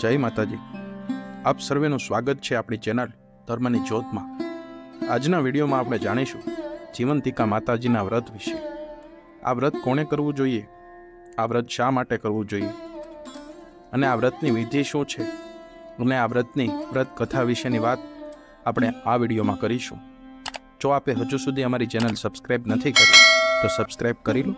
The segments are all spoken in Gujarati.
જય માતાજી. આપ સર્વેનું સ્વાગત છે આપણી ચેનલ ધર્મની જ્યોતમાં. આજના વિડીયોમાં આપણે જાણીશું જીવંતિકા માતાજીના વ્રત વિશે. આ વ્રત કોણે કરવું જોઈએ? આ વ્રત શા માટે કરવું જોઈએ? અને આ વ્રતની વિધિ શું છે? અને આ વ્રતની વ્રત કથા વિશેની વાત આપણે આ વિડીયોમાં કરીશું. જો આપે હજુ સુધી અમારી ચેનલ સબસ્ક્રાઈબ નથી કરી, તો સબસ્ક્રાઈબ કરી લો.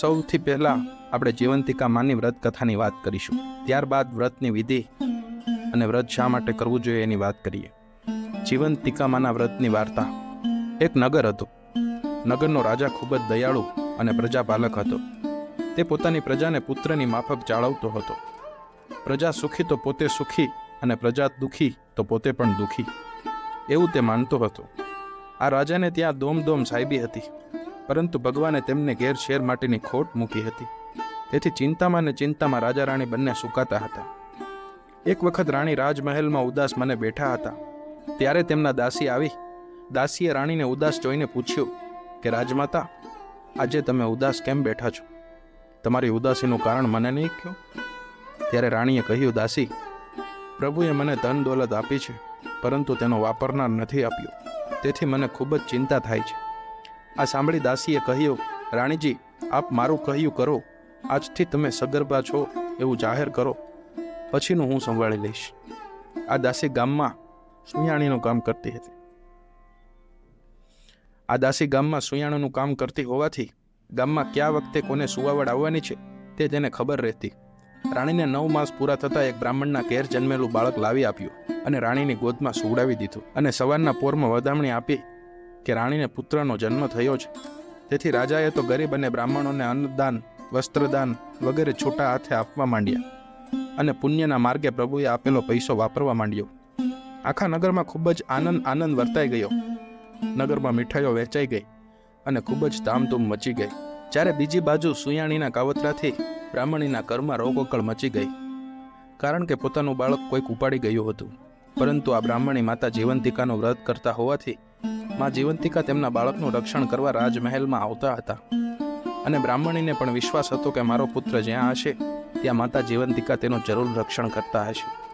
સૌથી પહેલા આપણે જીવંતિકા માની વ્રત કથાની વાત કરીશું. ત્યારબાદ વ્રતની વિધિ અને વ્રત શા માટે કરવું જોઈએ એની વાત કરીએ. જીવંતિકા માના વ્રતની વાર્તા. એક નગર હતું. નગરનો રાજા ખૂબ જ દયાળુ અને પ્રજાપાલક હતો. તે પોતાની પ્રજાને પુત્રની માફક જાળવતો હતો. પ્રજા સુખી તો પોતે સુખી અને પ્રજા દુઃખી તો પોતે પણ દુઃખી. એવું તે માનતો હતો. આ રાજાને ત્યાં દોમ દોમ સાહેબી હતી. પરંતુ ભગવાને તેમને ઘેર શેર માટેની ખોટ મૂકી હતી. તેથી ચિંતામાં ને ચિંતામાં રાજા રાણી બંને સુકાતા હતા. એક વખત રાણી રાજમહેલમાં ઉદાસ મને બેઠા હતા. ત્યારે તેમના દાસી આવી. દાસીએ રાણીને ઉદાસ જોઈને પૂછ્યું કે, રાજમાતા, આજે તમે ઉદાસ કેમ બેઠા છો? તમારી ઉદાસીનું કારણ મને નહીં કહ્યું ત્યારે રાણીએ કહ્યું, દાસી, પ્રભુએ મને ધન દોલત આપી છે, પરંતુ તેનો વાપરનાર નથી આપ્યો. તેથી મને ખૂબ જ ચિંતા થાય છે. આ સાંભળી દાસીએ કહ્યું, રાણીજી, આપ મારું કહ્યું કરો. આજથી તમે સગર્ભા છો, એવું જાહેર કરો. પછીનું હું સંભાળી લઈશ. આ દાસી ગામમાં સુયાણીનું કામ કરતી હતી. આ દાસી ગામમાં સુયાણીનું કામ કરતી હોવાથી ગામમાં કયા વખતે કોને સુવાવડ આવવાની છે તે તેને ખબર રહેતી. રાણીને નવ માસ પૂરા થતાં એક બ્રાહ્મણના ઘેર જન્મેલું બાળક લાવી આપ્યું અને રાણીની ગોદમાં સુવડાવી દીધું અને સવારના પોરમાં વધામણી આપી કે રાણીને પુત્રનો જન્મ થયો છે. તેથી રાજાએ તો ગરીબ અને બ્રાહ્મણોને અન્નદાન, વસ્ત્રદાન વગેરે છૂટા હાથે આપવા માંડ્યા અને પુણ્યના માર્ગે પ્રભુએ આપેલો પૈસો વાપરવા માંડ્યો. આખા નગરમાં ખૂબ જ આનંદ આનંદ વર્તાઈ ગયો. નગરમાં મીઠાઈઓ વેચાઈ ગઈ અને ખૂબ જ ધામધૂમ મચી ગઈ. જ્યારે બીજી બાજુ સુયાણીના કાવતરાથી બ્રાહ્મણીના ઘરમાં રોગોકળ મચી ગઈ. કારણ કે પોતાનું બાળક કોઈક ઉપાડી ગયું હતું. પરંતુ આ બ્રાહ્મણી માતા જીવંતિકાનું વ્રત કરતા હોવાથી માં જીવંતિકા તેમના બાળકનું રક્ષણ કરવા રાજમહેલમાં આવતા હતા. અને બ્રાહ્મણીને પણ વિશ્વાસ હતો કે મારો પુત્ર જ્યાં હશે, ત્યાં માતા જીવંતિકા તેનું જરૂર રક્ષણ કરતા હશે.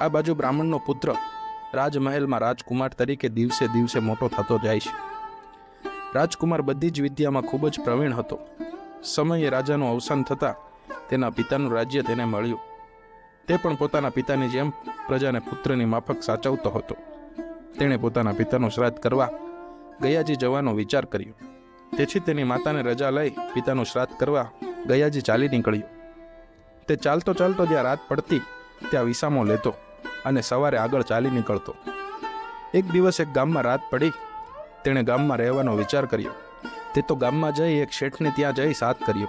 આ બાજુ બ્રાહ્મણનો પુત્ર રાજમહેલમાં રાજકુમાર તરીકે દિવસે દિવસે મોટો થતો જાય છે. રાજકુમાર બધી જ વિદ્યામાં ખૂબ જ પ્રવીણ હતો. સમયે રાજાનું અવસાન થતાં તેના પિતાનું રાજ્ય તેને મળ્યું. તે પણ પોતાના પિતાની જેમ પ્રજાને પુત્રની માફક સાચવતો હતો. તેણે પોતાના પિતાનું શ્રાદ્ધ કરવા ગયાજી જવાનો વિચાર કર્યો. તેથી તેની માતાને રજા લઈ પિતાનું શ્રાદ્ધ કરવા ગયાજી ચાલી નીકળ્યો. તે ચાલતો ચાલતો જ્યાં રાત પડતી, ત્યાં વિસામો લેતો અને સવારે આગળ ચાલી નીકળતો. એક દિવસ એક ગામમાં રાત પડી. તેણે ગામમાં રહેવાનો વિચાર કર્યો. તે તો ગામમાં જઈ એક શેઠને ત્યાં જઈ સાથ કર્યો.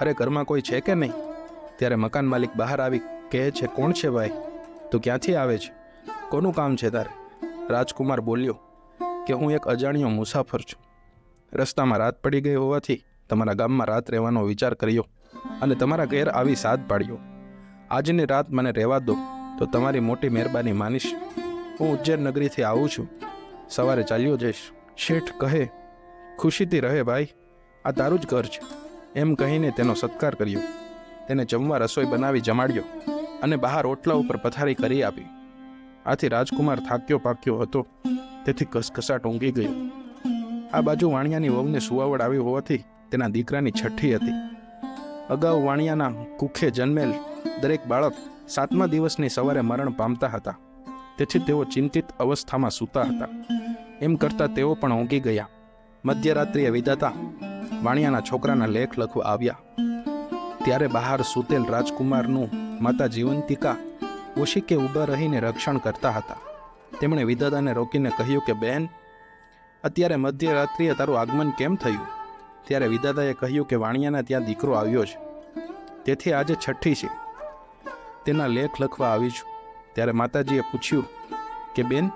અરે, ઘરમાં કોઈ છે કે નહીં? ત્યારે મકાન માલિક બહાર આવી કહે છે, કોણ છે ભાઈ? તું ક્યાંથી આવે છે? કોનું કામ છે તારે? રાજકુમાર બોલ્યો કે હું એક અજાણ્યો મુસાફર છું. રસ્તામાં રાત પડી ગઈ હોવાથી તમારા ગામમાં રાત રહેવાનો વિચાર કર્યો અને તમારા ઘેર આવી સાથ પાડ્યો. આજની રાત મને રહેવા દો, તો તમારી મોટી મહેરબાની માનીશ. હું ઉજ્જૈન નગરીથી આવું છું. સવારે ચાલ્યો જઈશ. શેઠ કહે, ખુશીથી રહે ભાઈ. આ તારું જ ઘર છે. એમ કહીને તેનો સત્કાર કર્યો. તેને જમવા રસોઈ બનાવી જમાડ્યો અને બહાર ઓટલા ઉપર પથારી કરી આપી. આથી રાજકુમાર થાક્યો પાક્યો હતો. તેથી ઘસઘસાટ ઊંઘી ગયો. આ બાજુ વાણિયાની વહુને સુવાવડ આવી હોવાથી તેના દીકરાની છઠ્ઠી હતી. અગાઉ વાણિયાના કુખે જન્મેલ દરેક બાળક સાતમા દિવસની સવારે મરણ પામતા હતા. તેથી તેઓ ચિંતિત અવસ્થામાં સૂતા હતા. એમ કરતાં તેઓ પણ ઊંઘી ગયા. મધ્યરાત્રિએ વિધાતા વાણિયાના છોકરાના લેખ લખવા આવ્યા. ત્યારે બહાર સૂતેલ રાજકુમારનું માતા જીવંતિકા ઓશિકે ઊભા રહીને રક્ષણ કરતા હતા. તેમણે વિધાતાને રોકીને કહ્યું કે બહેન અત્યારે મધ્યરાત્રિએ તારું આગમન કેમ થયું? ત્યારે વિધાતાએ કહ્યું કે, વાણિયાના ત્યાં દીકરો આવ્યો છે. તેથી આજે છઠ્ઠી છે. તેના લેખ લખવા આવી છું. ત્યારે માતાજીએ પૂછ્યું કે, બેન,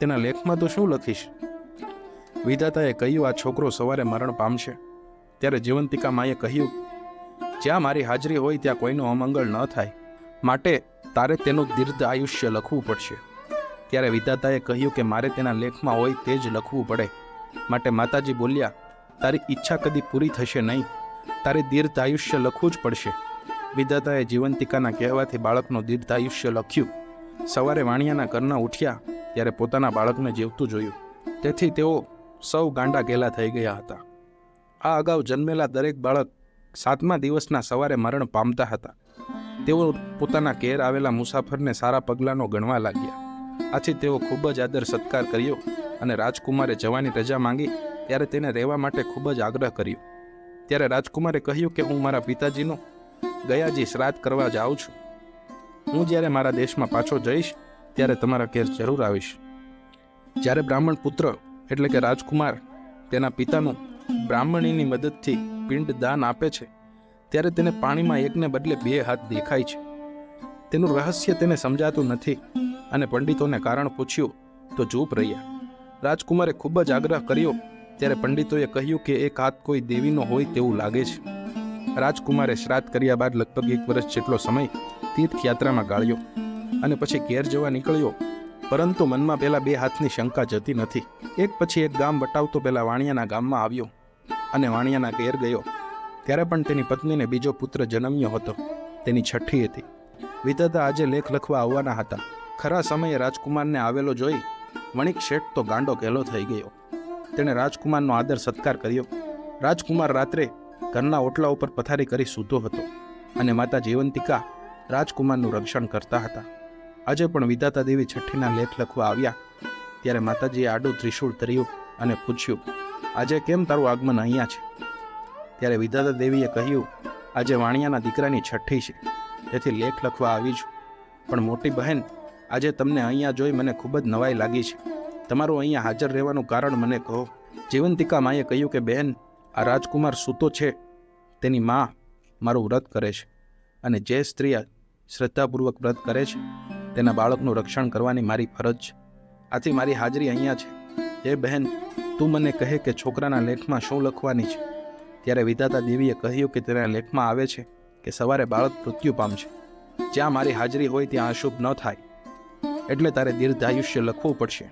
તેના લેખમાં તો શું લખીશ? વિધાતાએ કહ્યું, આ છોકરો સવારે મરણ પામશે. ત્યારે જીવંતિકા માએ કહ્યું, જ્યાં મારી હાજરી હોય ત્યાં કોઈનું અમંગળ ન થાય. માટે તારે તેનું દીર્ઘ આયુષ્ય લખવું પડશે. ત્યારે વિધાતાએ કહ્યું કે મારે તેના લેખમાં હોય તે જ લખવું પડે. માટે માતાજી બોલ્યા, તારી ઈચ્છા કદી પૂરી થશે નહીં. તારે દીર્ઘ આયુષ્ય લખવું જ પડશે. વિધાતાએ જીવંતિકાના કહેવાથી બાળકનું દીર્ઘ આયુષ્ય લખ્યું. સવારે વાણિયાના ઘરના ઉઠ્યા, ત્યારે પોતાના બાળકને જીવતું જોયું. તેથી તેઓ સૌ ગાંડા ગેલા થઈ ગયા હતા. આ અગાઉ જન્મેલા દરેક બાળક સાતમા દિવસના સવારે મરણ પામતા હતા. તેઓ પોતાના ઘેર આવેલા મુસાફરને સારા પગલાંનો ગણવા લાગ્યા. આથી તેઓ ખૂબ જ આદર સત્કાર કર્યો અને રાજકુમારે જવાની રજા માંગી ત્યારે તેને રહેવા માટે ખૂબ જ આગ્રહ કર્યો. ત્યારે રાજકુમારે કહ્યું કે હું મારા પિતાજીનો ગયાજી શ્રાદ્ધ કરવા જાઉં છું. હું જ્યારે મારા દેશમાં પાછો જઈશ ત્યારે તમારા ઘેર જરૂર આવીશ. જ્યારે બ્રાહ્મણ પુત્ર એટલે કે રાજકુમાર તેના પિતાનું બ્રાહ્મણીની મદદથી પિંડ દાન આપે છે ત્યારે તેને પાણીમાં એકને બદલે બે હાથ દેખાય છે. તેનું રહસ્ય તેને સમજાતું નથી અને પંડિતોને કારણ પૂછ્યું, તો ચૂપ રહ્યા. રાજકુમારે ખૂબ જ આગ્રહ કર્યો, ત્યારે પંડિતોએ કહ્યું કે એક હાથ કોઈ દેવીનો હોય તેવું લાગે છે. રાજકુમારે શ્રાદ્ધ કર્યા બાદ લગભગ એક વર્ષ જેટલો સમય તીર્થયાત્રામાં ગાળ્યો અને પછી ઘેર જવા નીકળ્યો. પરંતુ મનમાં પહેલાં બે હાથની શંકા જતી નથી. એક પછી એક ગામ વટાવતો પહેલાં વાણિયાના ગામમાં આવ્યો અને વાણિયાના ઘેર ગયો. ત્યારે પણ તેની પત્નીને બીજો પુત્ર જન્મ્યો હતો. તેની છઠ્ઠી હતી. વિધાતા આજે લેખ લખવા આવવાના હતા. ખરા સમયે રાજકુમારને આવેલો જોઈ વણિક શેઠ તો ગાંડો ઘેલો થઈ ગયો. તેણે રાજકુમારનો આદર સત્કાર કર્યો. રાજકુમાર રાત્રે ઘરના ઓટલા ઉપર પથારી કરી સૂતો હતો અને માતા જીવંતિકા રાજકુમારનું રક્ષણ કરતા હતા. આજે પણ વિધાતા દેવી છઠ્ઠીના લેખ લખવા આવ્યા ત્યારે માતાજીએ આડું ત્રિશૂળ ધર્યું અને પૂછ્યું, આજે કેમ તારું આગમન અહીંયા છે? ત્યારે વિધાતા દેવીએ કહ્યું, આજે વાણિયાના દીકરાની છઠ્ઠી છે. તેથી લેખ લખવા આવી છું. પણ મોટી બહેન, આજે તમને અહીંયા જોઈ મને ખૂબ જ નવાઈ લાગી છે. તમારું અહીંયા હાજર રહેવાનું કારણ મને કહો. જીવંતિકા માએ કહ્યું કે, બહેન, આ રાજકુમાર સૂતો છે. તેની મા મારું વ્રત કરે છે. અને જે સ્ત્રી શ્રદ્ધાપૂર્વક વ્રત કરે છે, તેના બાળકનું રક્ષણ કરવાની મારી ફરજ છે. આથી મારી હાજરી અહીંયા છે. એ બહેન, તું મને કહે કે છોકરાના લેખમાં શું લખવાની છે? ત્યારે વિધાતા દેવીએ કહ્યું કે તેના લેખમાં આવે છે કે સવારે બાળક મૃત્યુ પામશે જ્યાં મારી હાજરી હોય ત્યાં અશુભ ન થાય. એટલે તારે દીર્ઘાયુષ્ય લખવું પડશે.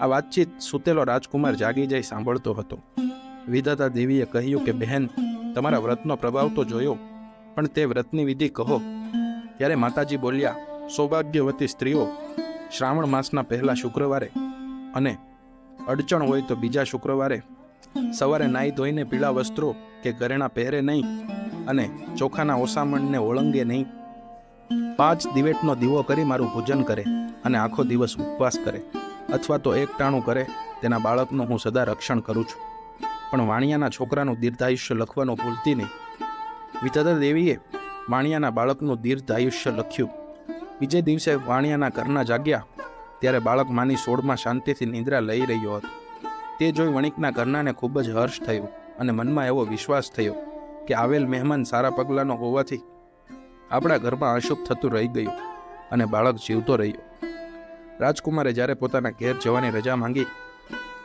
આ વાતચીત સૂતેલો રાજકુમાર જાગી જઈ સાંભળતો હતો. વિધાતા દેવીએ કહ્યું કે, બહેન, તમારા વ્રતનો પ્રભાવ તો જોયો, પણ તે વ્રતની વિધિ કહો. ત્યારે માતાજી બોલ્યા, સૌભાગ્યવતી સ્ત્રીઓ, શ્રાવણ માસના પહેલા શુક્રવારે અને અડચણ હોય તો બીજા શુક્રવારે સવારે નાહી ધોઈને પીળા વસ્ત્રો કે ઘરેણા પહેરે નહીં અને ચોખાના ઓસામણને ઓળંગે નહીં. પાંચ દિવેટનો દીવો કરી મારું પૂજન કરે અને આખો દિવસ ઉપવાસ કરે અથવા તો એક ટાણું કરે તેના બાળકનું હું સદા રક્ષણ કરું છું. પણ વાણિયાના છોકરાનું દીર્ઘાયુષ્ય લખવાનું ભૂલતી નહીં. વિતદા દેવીએ વાણિયાના બાળકનું દીર્ઘાયુષ્ય લખ્યું. બીજે દિવસે વાણિયાના ઘરના જાગ્યા ત્યારે બાળક માની સોળમાં શાંતિથી નિંદ્રા લઈ રહ્યો હતો. તે જોઈ વણિકના ઘરનાને ખૂબ જ હર્ષ થયો અને મનમાં એવો વિશ્વાસ થયો કે આવેલ મહેમાન સારા પગલાંનો હોવાથી આપણા ઘરમાં અશુભ થતું રહી ગયું અને બાળક જીવતો રહ્યો. રાજકુમારે જ્યારે પોતાના ઘેર જવાની રજા માંગી,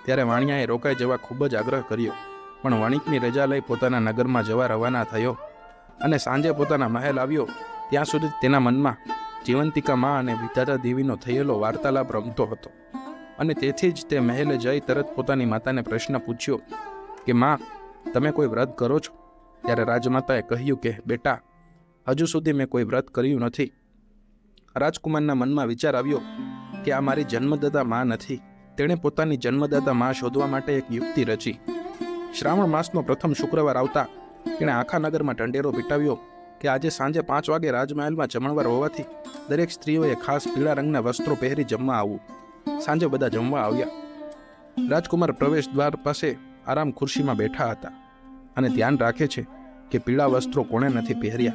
ત્યારે વાણિયાએ રોકાઈ જવા ખૂબ જ આગ્રહ કર્યો. પણ વણિકની રજા લઈ પોતાના નગરમાં જવા રવાના થયો અને સાંજે પોતાના મહેલ આવ્યો, ત્યાં સુધી તેના મનમાં જીવંતિકા મા અને વિધાતા દેવીનો થયેલો વાર્તાલાપ રમતો હતો. અને તેથી જ તે મહેલે જઈ તરત પોતાની માતાને પ્રશ્ન પૂછ્યો કે, માં, તમે કોઈ વ્રત કરો છો? ત્યારે રાજમાતાએ કહ્યું કે, બેટા, હજુ સુધી મેં કોઈ વ્રત કર્યું નથી. રાજકુમારના મનમાં વિચાર આવ્યો કે આ મારી જન્મદાતા માં નથી. તેણે પોતાની જન્મદાતા માં શોધવા માટે એક યુક્તિ રચી. શ્રાવણ માસનો પ્રથમ શુક્રવાર આવતા તેણે આખા નગરમાં ઢંઢેરો પીટાવ્યો કે, આજે સાંજે પાંચ વાગે રાજમહેલમાં જમણવાર હોવાથી દરેક સ્ત્રીઓએ ખાસ પીળા રંગના વસ્ત્રો પહેરી જમવા આવવું સાંજે બધા જમવા આવ્યા. રાજકુમાર પ્રવેશ દ્વાર પાસે આરામ ખુરશીમાં બેઠા હતા અને ધ્યાન રાખે છે કે પીળા વસ્ત્રો કોણે નથી પહેર્યા.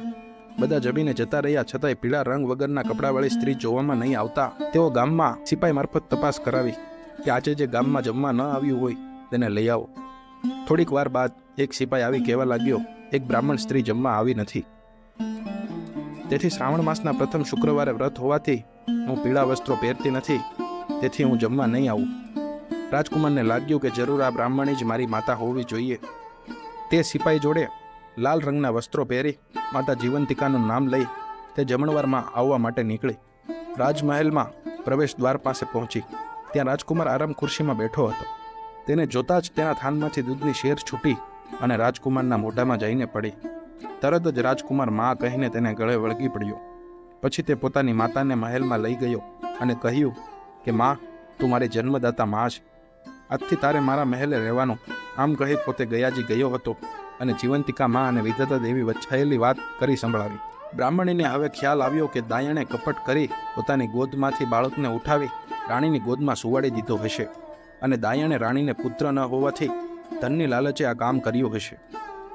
બધા જમીને જતા રહ્યા છતાંય પીળા રંગ વગરના કપડાવાળી સ્ત્રી જોવામાં નહીં આવતા. તેઓ ગામમાં સિપાઈ મારફત તપાસ કરાવી કે આજે જે ગામમાં જમવા ન આવ્યું હોય તેને લઈ આવો. થોડીક વાર બાદ એક સિપાઈ આવી કહેવા લાગ્યો, એક બ્રાહ્મણ સ્ત્રી જમવા આવી નથી. તેથી શ્રાવણ માસના પ્રથમ શુક્રવારે વ્રત હોવાથી હું પીળા વસ્ત્રો પહેરતી નથી. તેથી હું જમવા નહીં આવું. રાજકુમારને લાગ્યું કે જરૂર આ બ્રાહ્મણી જ મારી માતા હોવી જોઈએ. તે સિપાઈ જોડે લાલ રંગના વસ્ત્રો પહેરી માતા જીવંતિકાનું નામ લઈ તે જમણવારમાં આવવા માટે નીકળી. રાજમહેલમાં પ્રવેશ દ્વાર પાસે પહોંચી. ત્યાં રાજકુમાર આરામ ખુરશીમાં બેઠો હતો. તેને જોતાં જ તેના થાનમાંથી દૂધની શેર છૂટી અને રાજકુમારના મોઢામાં જઈને પડી. તરત જ રાજકુમાર મા કહીને તેને ગળે વળગી પડ્યો. પછી તે પોતાની માતાને મહેલમાં લઈ ગયો અને કહ્યું કે મા, તું મારી જન્મદાતા માં છે આજથી તારે મારા મહેલે રહેવાનું. આમ કહી પોતે ગયાજી ગયો હતો અને જીવંતિકા મા અને વિધાતા દેવી વચ્છાયેલી વાત કરી સંભળાવી. બ્રાહ્મણીને હવે ખ્યાલ આવ્યો કે દાયણે કપટ કરી પોતાની ગોદમાંથી બાળકને ઉઠાવી રાણીની ગોદમાં સુવાડી દીધો હશે અને દાયણે રાણીને પુત્ર ન હોવાથી ધનની લાલચે આ કામ કર્યું હશે.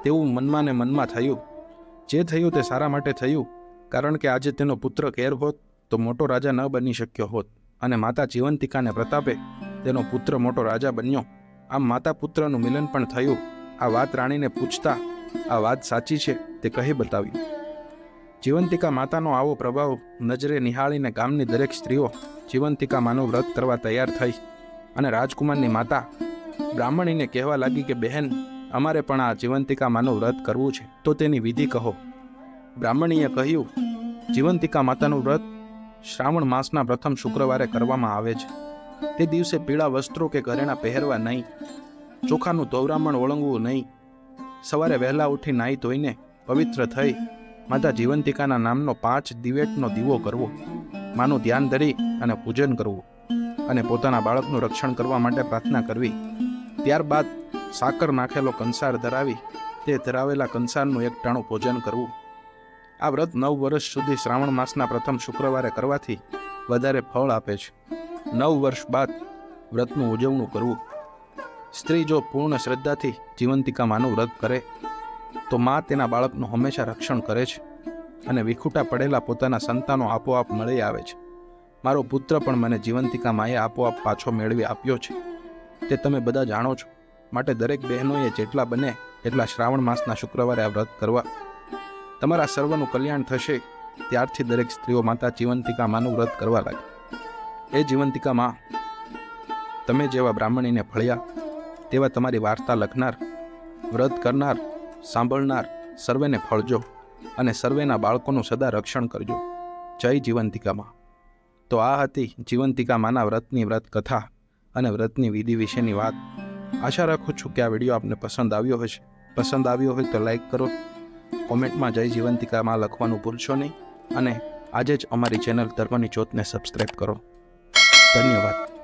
તેવું મનમાં ને મનમાં થયું. જે થયું તે સારા માટે થયું, કારણ કે આજે તેનો પુત્ર કેર હોત તો મોટો રાજા ન બની શક્યો હોત. અને માતા જીવંતિકાને પ્રતાપે તેનો પુત્ર મોટો રાજા બન્યો. આમ માતા પુત્રનું મિલન પણ થયું. આ વાત રાણીને પૂછતા આ વાત સાચી છે તે કહી બતાવ્યું. જીવંતિકા માતાનો આવો પ્રભાવ નજરે નિહાળીને ગામની દરેક સ્ત્રીઓ જીવંતિકા માનું વ્રત કરવા તૈયાર થઈ અને રાજકુમારની માતા બ્રાહ્મણીને કહેવા લાગી કે, બહેન, અમારે પણ આ જીવંતિકા માનું વ્રત કરવું છે. તો તેની વિધિ કહો. બ્રાહ્મણીએ કહ્યું, જીવંતિકા માતાનું વ્રત શ્રાવણ માસના પ્રથમ શુક્રવારે કરવામાં આવે છે. તે દિવસે પીળા વસ્ત્રો કે ઘરેણાં પહેરવા નહીં ચોખાનું ધોવરામણ ઓળંગવું નહીં. સવારે વહેલા ઉઠી નાહી ધોઈને પવિત્ર થઈ માતા જીવંતિકાના નામનો પાંચ દિવેટનો દીવો કરવો માનું ધ્યાન ધરી અને પૂજન કરવું અને પોતાના બાળકનું રક્ષણ કરવા માટે પ્રાર્થના કરવી. ત્યારબાદ સાકર નાખેલો કંસાર ધરાવી તે ધરાવેલા કંસારનું એક ટાણું ભોજન કરવું. આ વ્રત નવ વર્ષ સુધી શ્રાવણ માસના પ્રથમ શુક્રવારે કરવાથી વધારે ફળ આપે છે. નવ વર્ષ બાદ વ્રતનું ઉજવણું કરવું. સ્ત્રી જો પૂર્ણ શ્રદ્ધાથી જીવંતિકા માનું વ્રત કરે, તો મા તેના બાળકનું હંમેશા રક્ષણ કરે છે અને વિખૂટા પડેલા પોતાના સંતાનો આપોઆપ મળી આવે છે. મારો પુત્ર પણ મને જીવંતિકા માએ આપોઆપ પાછો મેળવી આપ્યો છે. તે તમે બધા જાણો છો. માટે દરેક બહેનોએ જેટલા બને એટલા શ્રાવણ માસના શુક્રવારે આ વ્રત કરવા. તમારા સર્વનું કલ્યાણ થશે, ત્યારથી દરેક સ્ત્રીઓ માતા જીવંતિકા માનું વ્રત કરવા લાગે. એ જીવંતિકા માં તમે જેવા બ્રાહ્મણીને ફળ્યા, તેવા તમારી વાર્તા લખનાર, વ્રત કરનાર, સાંભળનાર સર્વેને ફળજો અને સર્વેના બાળકોનું સદા રક્ષણ કરજો. જય જીવંતિકામાં. તો આ હતી જીવંતિકામાંના વ્રતની વ્રત કથા અને વ્રતની વિધિ વિશેની વાત. આશા રાખું છું કે આ વીડિયો આપને પસંદ આવ્યો હશે. પસંદ આવ્યો હોય તો લાઈક કરો કોમેન્ટમાં જય જીવંતિકામાં લખવાનું ભૂલશો નહીં. અને આજે જ અમારી ચેનલ ધર્મની જ્યોતને સબસ્ક્રાઈબ કરો. ધન્યવાદ.